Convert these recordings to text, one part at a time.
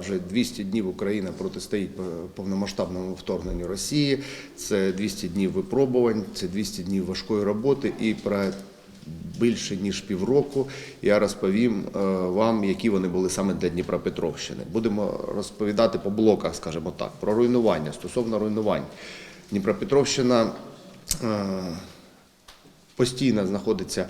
Вже 200 днів Україна протистоїть повномасштабному вторгненню Росії. Це 200 днів випробувань, це 200 днів важкої роботи і про більше ніж півроку я розповім е, вам, які вони були саме для Дніпропетровщини. Будемо розповідати по блоках, скажімо так, про руйнування стосовно руйнувань. Дніпропетровщина. Постійно знаходиться,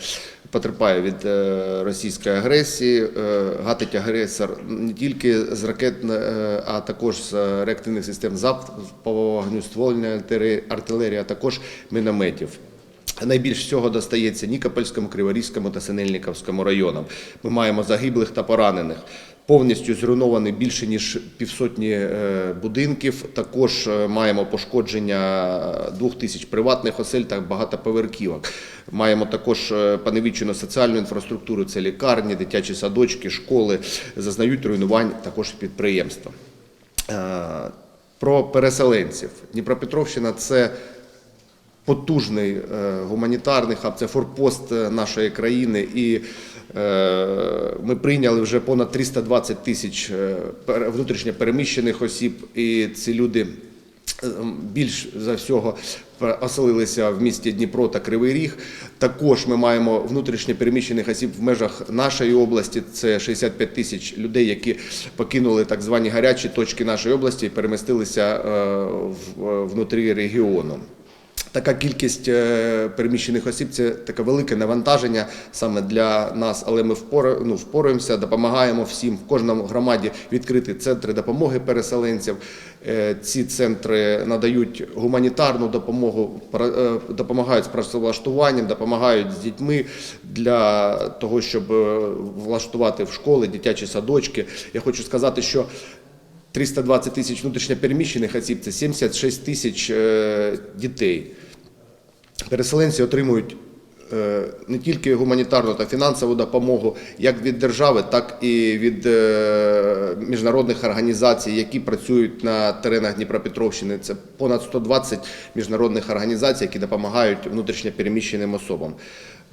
потерпає від е, російської агресії, е, гатить агресор не тільки з ракет, е, а також з реактивних систем залпового вогню, ствольної артилерії, а також мінометів. Найбільш всього достається Нікопольському, Криворізькому та Синельниковському районам. Ми маємо загиблих та поранених. Повністю зруйновані більше ніж півсотні е, будинків. Також е, маємо пошкодження двох тисяч приватних осель та багатоповерхівок. Маємо також е, поневічену соціальну інфраструктуру. Це лікарні, дитячі садочки, школи зазнають руйнувань також підприємства. Е, Про переселенців. Дніпропетровщина це потужний е, гуманітарний хаб, це форпост е, нашої країни. І е, ми прийняли вже понад 320 тисяч внутрішньо переміщених осіб, і ці люди більш за всього оселилися в місті Дніпро та Кривий Ріг. Також ми маємо внутрішньо переміщених осіб в межах нашої області. Це 65 тисяч людей, які покинули так звані гарячі точки нашої області і перемістилися внутрі регіону. Така кількість е, переміщених осіб це таке велике навантаження саме для нас, але ми впора, ну, впораємося, допомагаємо всім в кожному громаді відкрити центри допомоги переселенців. Е, Ці центри надають гуманітарну допомогу, е, допомагають з працевлаштуванням, допомагають з дітьми для того, щоб влаштувати в школи дитячі садочки. Я хочу сказати, що 320 тисяч внутрішньопереміщених осіб це 76 тисяч дітей. Переселенці отримують е, не тільки гуманітарну та фінансову допомогу як від держави, так і від е, міжнародних організацій, які працюють на теренах Дніпропетровщини. Це понад 120 міжнародних організацій, які допомагають внутрішньопереміщеним особам.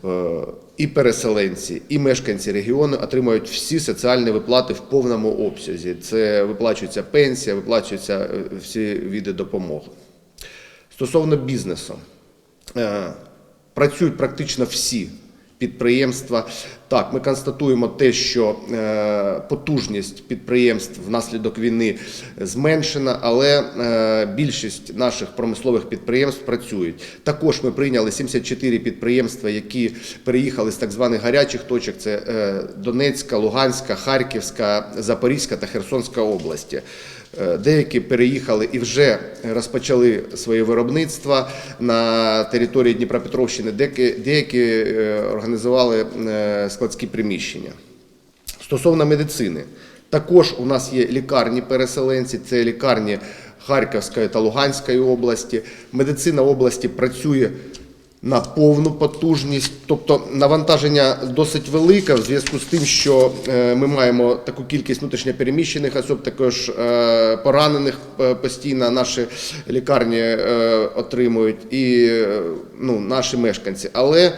Е, І переселенці, і мешканці регіону отримують всі соціальні виплати в повному обсязі. Це виплачується пенсія, виплачуються всі види допомоги. Стосовно бізнесу, працюють практично всі підприємства. Так, ми констатуємо те, що е, потужність підприємств внаслідок війни зменшена, але е, більшість наших промислових підприємств працюють. Також ми прийняли 74 підприємства, які переїхали з так званих гарячих точок. Це е, Донецька, Луганська, Харківська, Запорізька та Херсонська області. Деякі переїхали і вже розпочали своє виробництво на території Дніпропетровщини, деякі, організували складські приміщення. Стосовно медицини, також у нас є лікарні переселенці, це лікарні Харківської та Луганської області. Медицина області працює на повну потужність, тобто навантаження досить велике в зв'язку з тим, що е, ми маємо таку кількість внутрішньопереміщених осіб, також е, поранених е, постійно наші лікарні отримують і ну, наші мешканці. Але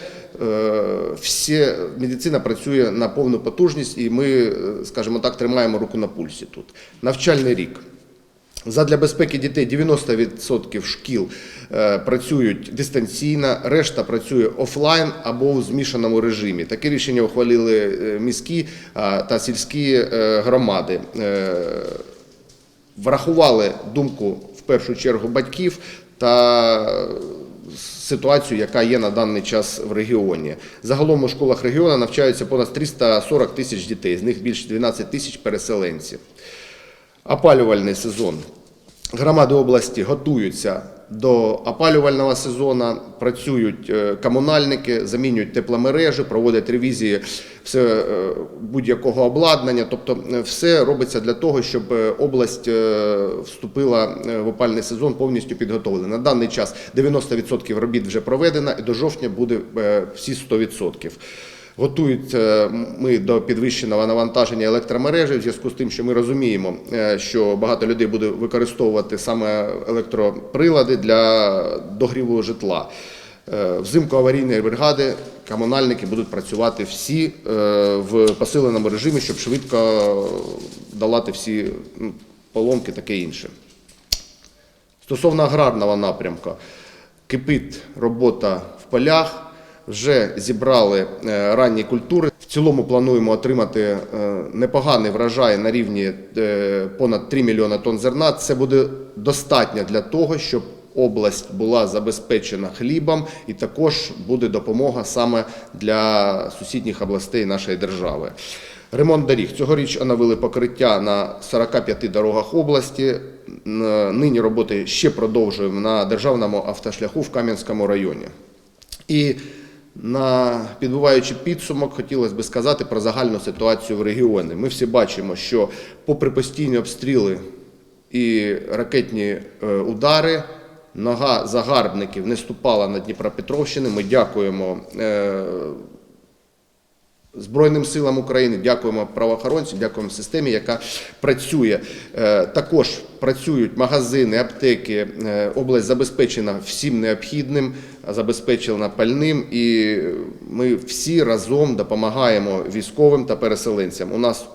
всі медицина працює на повну потужність, і ми, е, скажімо так, тримаємо руку на пульсі тут. Навчальний рік. Задля безпеки дітей 90% шкіл е, працюють дистанційно, решта працює офлайн або у змішаному режимі. Таке рішення ухвалили е, міські та сільські е, громади. Е, Врахували думку в першу чергу батьків та ситуацію, яка є на даний час в регіоні. Загалом у школах регіону навчаються понад 340 тисяч дітей, з них більше 12 тисяч переселенців. Опалювальний сезон. Громади області готуються до опалювального сезону, працюють е, комунальники, замінюють тепломережі, проводять ревізії е, будь-якого обладнання. Тобто е, все робиться для того, щоб область вступила в опальний сезон повністю підготовлена. На даний час 90% робіт вже проведено, і до жовтня буде всі 100%. Готуються ми до підвищеного навантаження електромережі в зв'язку з тим, що ми розуміємо, е, що багато людей буде використовувати саме електроприлади для догріву житла. Е, Взимку аварійні бригади комунальники будуть працювати всі е, в посиленому режимі, щоб швидко долати всі ну, поломки, таке інше. Стосовно аграрного напрямку, кипить робота в полях. Вже зібрали е, ранні культури. В цілому плануємо отримати е, непоганий врожай на рівні е, понад 3 мільйони тонн зерна. Це буде достатньо для того, щоб область була забезпечена хлібом, і також буде допомога саме для сусідніх областей нашої держави. Ремонт доріг. Цьогоріч оновили покриття на 45 дорогах області. Нині роботи ще продовжуємо на державному автошляху в Кам'янському районі. І на підбиваючи підсумок, хотілося б сказати про загальну ситуацію в регіоні. Ми всі бачимо, що попри постійні обстріли і ракетні е, удари, нога загарбників не ступала на Дніпропетровщини. Ми дякуємо е, Збройним силам України, дякуємо правоохоронцям, дякуємо системі, яка працює. Е, Також працюють магазини, аптеки. Е, Область забезпечена всім необхідним, забезпечена пальним, і ми всі разом допомагаємо військовим та переселенцям. У нас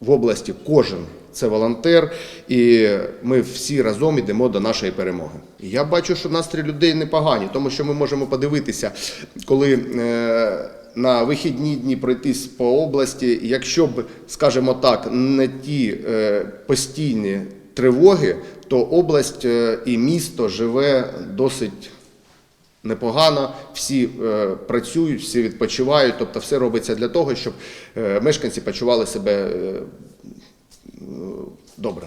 в області кожен це волонтер, і ми всі разом йдемо до нашої перемоги. Я бачу, що настрій людей непогані, тому що ми можемо подивитися, коли е, на вихідні дні пройтись по області, якщо б, скажімо так, не ті е, постійні тривоги, то область е, і місто живе досить непогано, всі е, працюють, всі відпочивають, тобто все робиться для того, щоб е, мешканці почували себе е, добре.